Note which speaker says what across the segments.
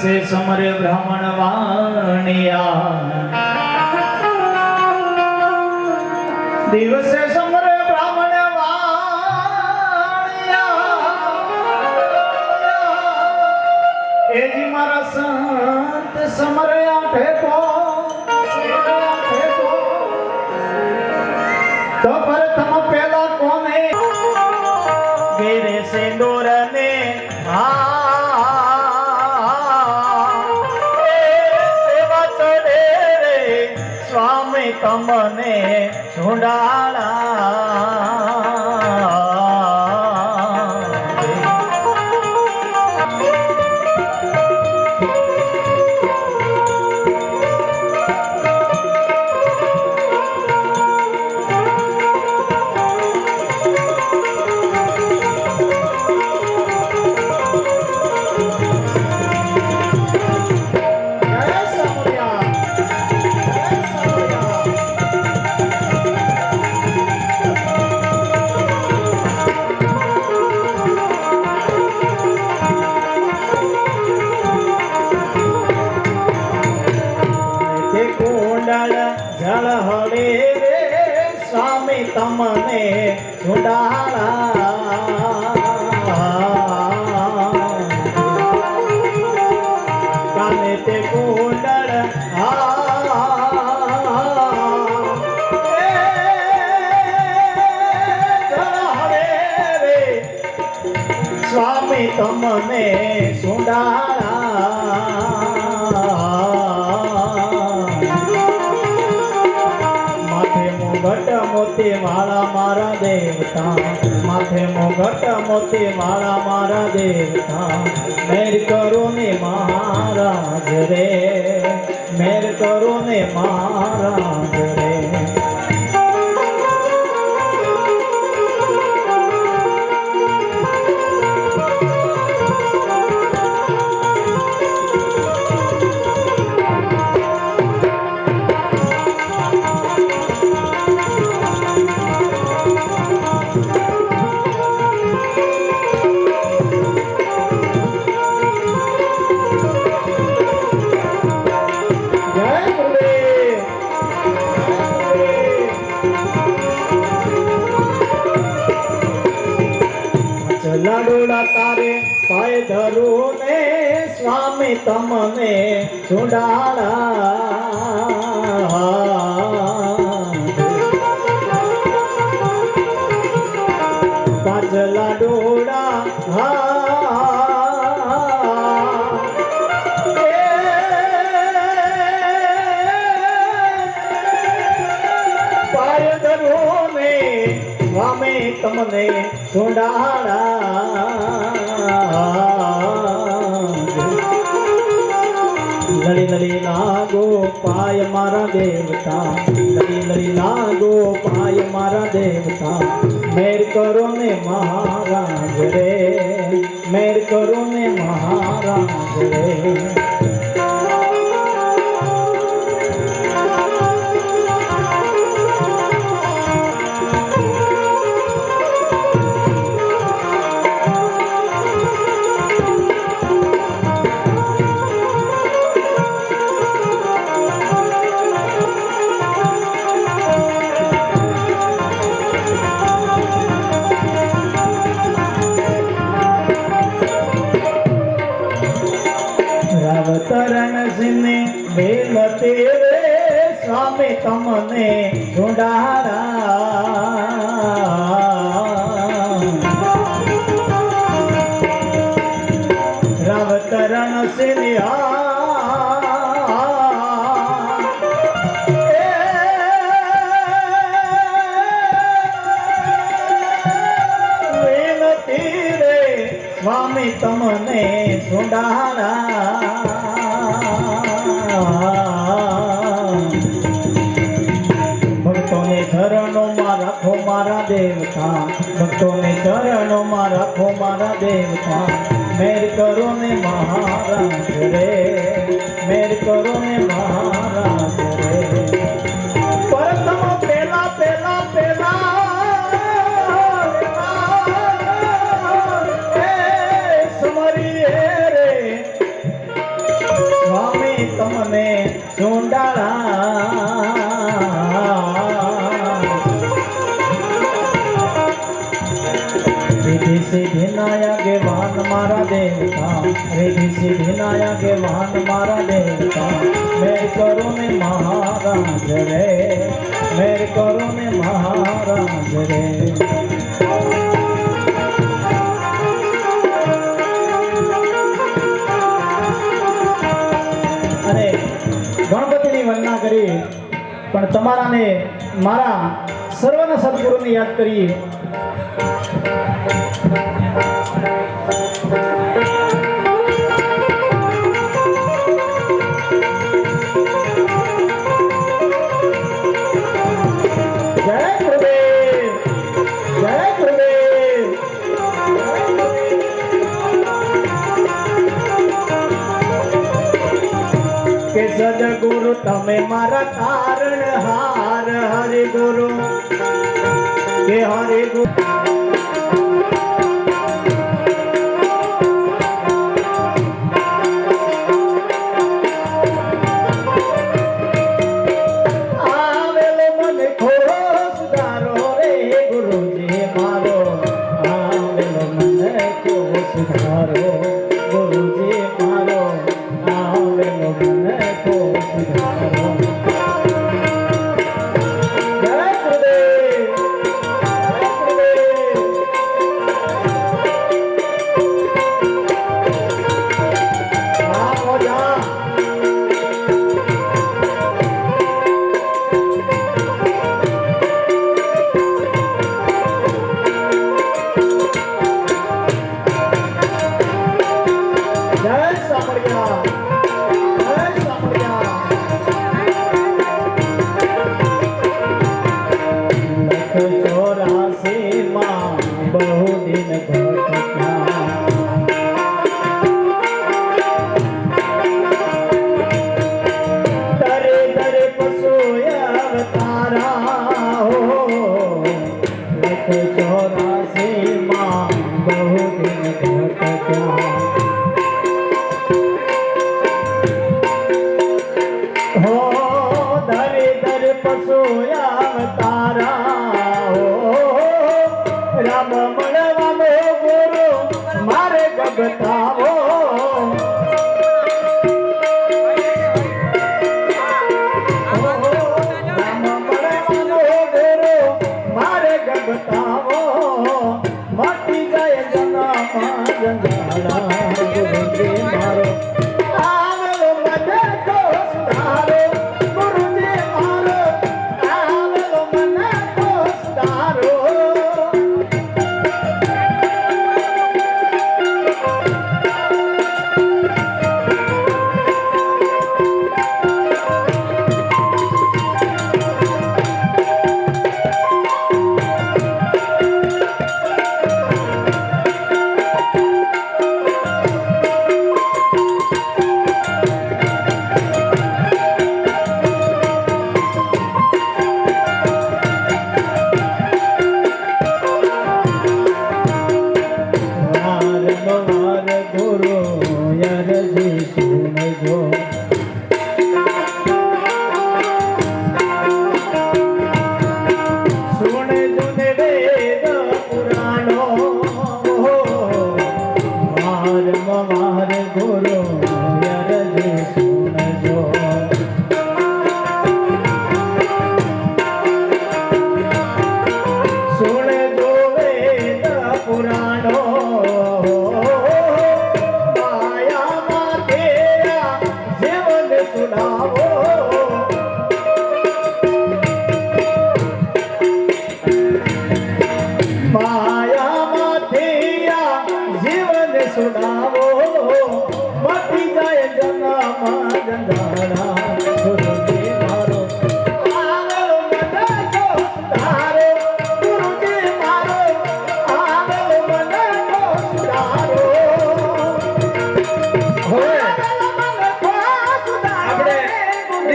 Speaker 1: દિવસે સમરે બ્રાહ્મણ વાણિયા. દિવસે સમરે બ્રાહ્મણ વાણિયા. એજી મારા સંત સમર આઠે કો આઠે કો તો પેલા કોને? ગેરે સિંદૂર કુંડળ જળ હળે રે સ્વામી તમને ઝુંડાળા કાને તે કુંડળ સ્વામી તમને સુડાળા મુગટ મોતી વાળા મારા દેવતા, મેર કરો ને મહારાજ રે, મેર કરો ને મહારાજ રે. ચલાડોલા તારે પાય ધરું ને સ્વામી તમને સુડાળા પાછલા ડોળા હા. તમને સુડાળા લડી લડી લાગો પાય મારા દેવતા. લડી લડી લાગો પાય મારા દેવતા. મેર કરો ને મહારાજ રે, મેર કરો ને મહારાજ રે. રાવતરણ સિને વેલ તેરે સ્વામી તમને જોડારા. રાવતરણ સિને વિનતી રે સ્વામી તમને સુડારા રાખો મારા દેવતા. મેર કરો ને મહારાજ રે. મેર કરો ને મહારાજ રેધી સીધી નાયા કે વાહન મારા દેવતા મેર કરો ને મહારાજ રે, મેર કરો ને મહારાજ રે. અને ગણપતિની વંદના કરી, પણ તમારાને મારા સર્વના સદગુરુને યાદ કરી. તમે મારા કારણ હાર હરે ગુરુ કે હરે ગુરુ બહુ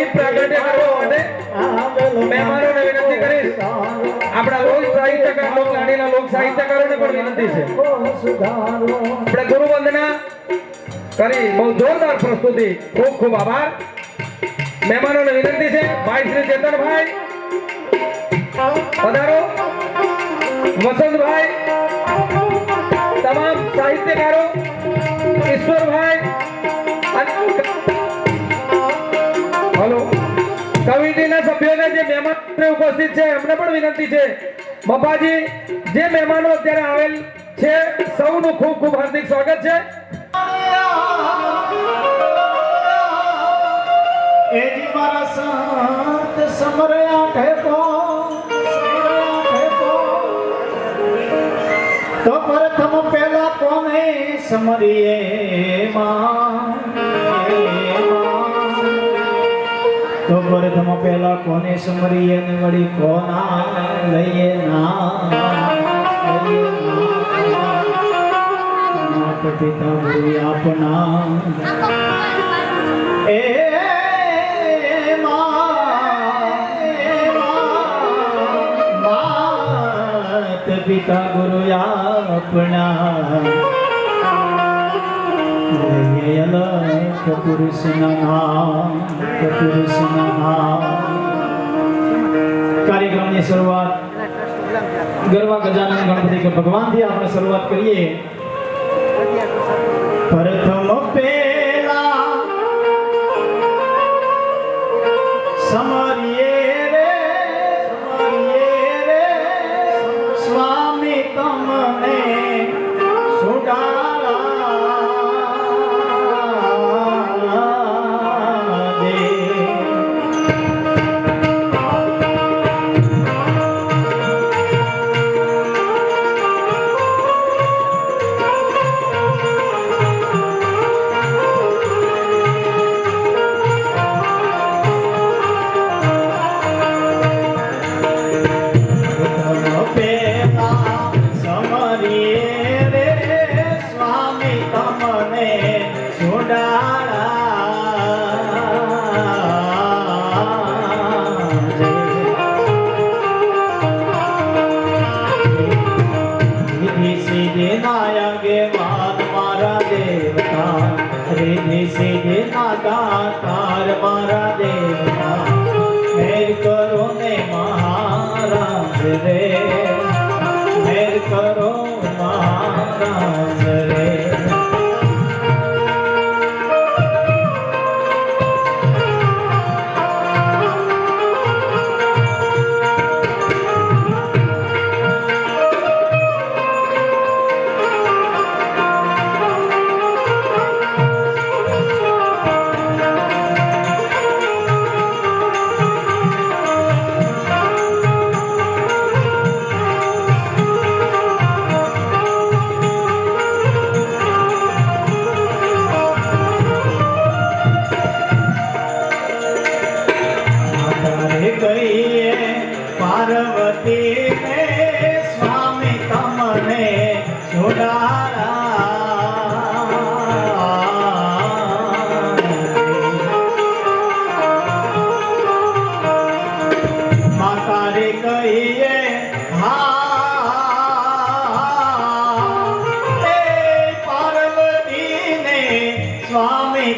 Speaker 2: દીપ પ્રાગટ્ય વિનંતી કરીશ. આપણા લોક સાહિત્યકાર લોક લાડીના લોક સાહિત્યકારોને પણ વિનંતી છે. આપણે કરી બહુ પ્રસ્તુતિ. ખૂબ ખૂબ આભાર. મહેમાનોને વિનંતી છે. ભાઈ શ્રી ચેતનભાઈ. પધારો. વસંતભાઈ. તમામ સાહિત્યકારો. ઈશ્વરભાઈ. કમિટીના સભ્યોને જે મહેમાન ઉપસ્થિત છે, એમને પણ વિનંતી છે. બાપાજી, જે મહેમાનો અત્યારે આવેલ છે, સૌનું ખૂબ ખૂબ હાર્દિક સ્વાગત છે.
Speaker 1: એજી મારા સમરયા ઠેકો. તો પ્રથમ પહેલા કોને સમરીએ માં? તો પ્રથમ પહેલા કોને સમરીએ ને વળી કોના લઈએ ના? પિતા ભૂલી આપના. એ માત પિતા ગુરુ આપણા પુરુષના નામ કાર્યક્રમની શરૂઆત ગરવા ગજાનંદ ગણપતિ ભગવાનથી આપણે શરૂઆત કરીએ. પ્રથમ પેલા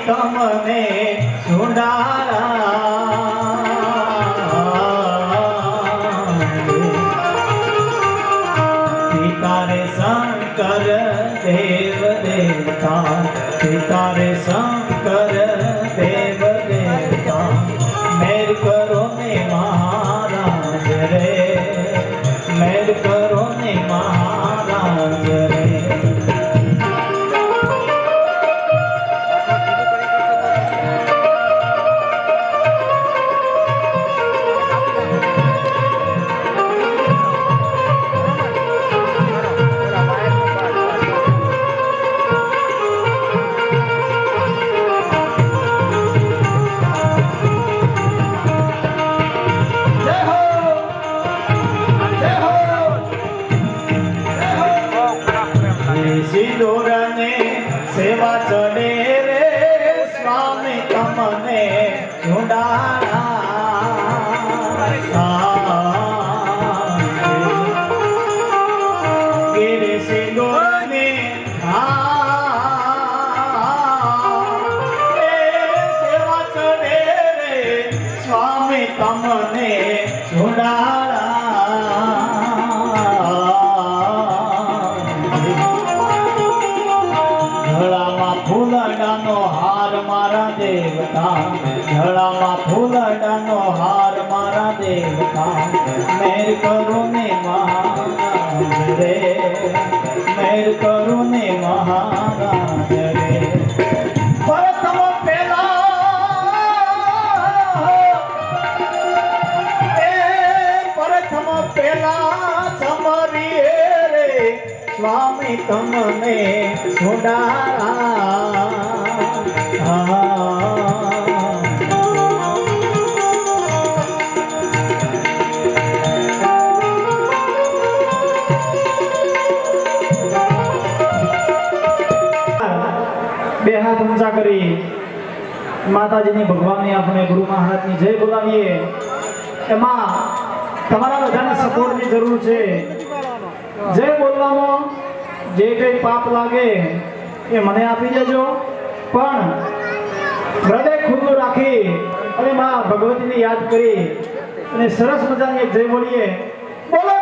Speaker 1: તમને છોડારા પિતા રે શંકર દેવ દેવતા પિતા રે મેર કરો ને મહારાજ રે. મેર કરો ને મહારાજ રે. સ્વામી તમને છોડા માતાજીની ભગવાનની આપણે ગુરુ મહારાજની જય બોલાવીએ. એમાં તમારા બધાને સપોર્ટની જરૂર છે. જય બોલવામાં જે કંઈ પાપ લાગે એ મને આપી દેજો. પણ હૃદય ખુલ્લું રાખી અને મા ભગવતીને યાદ કરી અને સરસ મજાની એક જય બોલીએ. બોલો.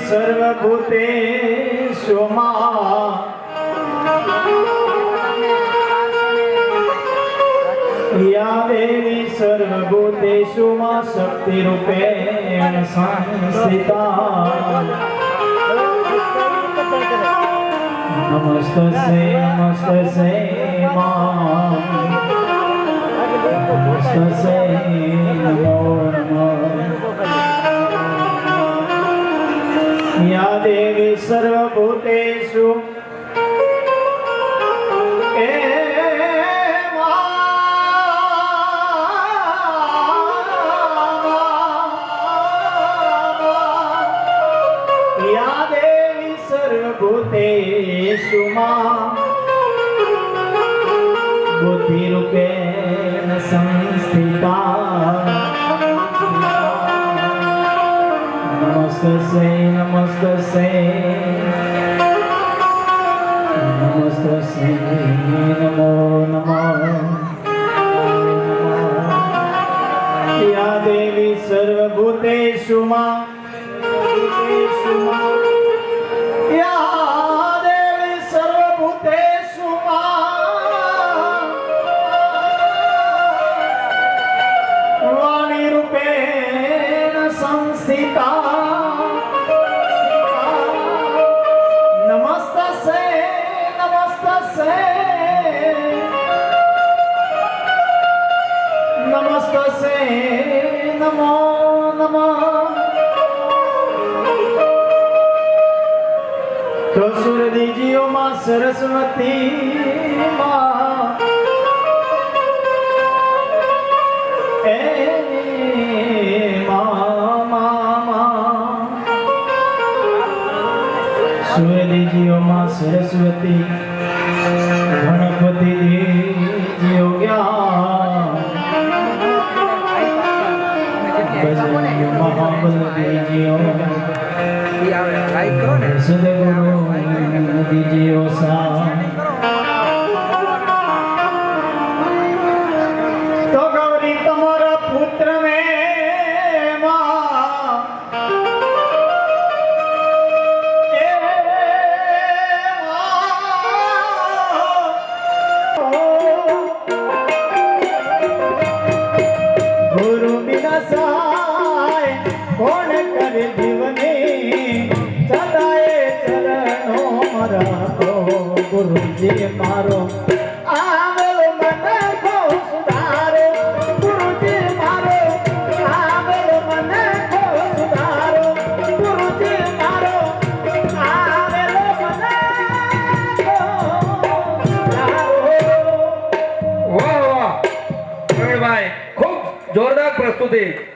Speaker 1: सर्वभूते या देवी सर्वभूतेषु मा शक्तिरूपेण संस्थिता। नमस्तसे नमस्त से नमस्तसे नमो नमः। या देवी सर्वभूतेषु ए मा या देवी सर्वभूतेषु मा बुद्धिरूपेण संस्थिता नमस्तस्यै नमस्तस्यै नमस्तस्यै नमो नमः સુરદીજીઓ માં સરસ્વતી ગણપતિ જીઓ ગયા ભજન મહાબલદેવજીઓ સદગુરુ દીજીઓ સા વસાય કોણ કરે જીવની? ચલાય ચરણો મરા ગુરુજી મારો
Speaker 2: হবে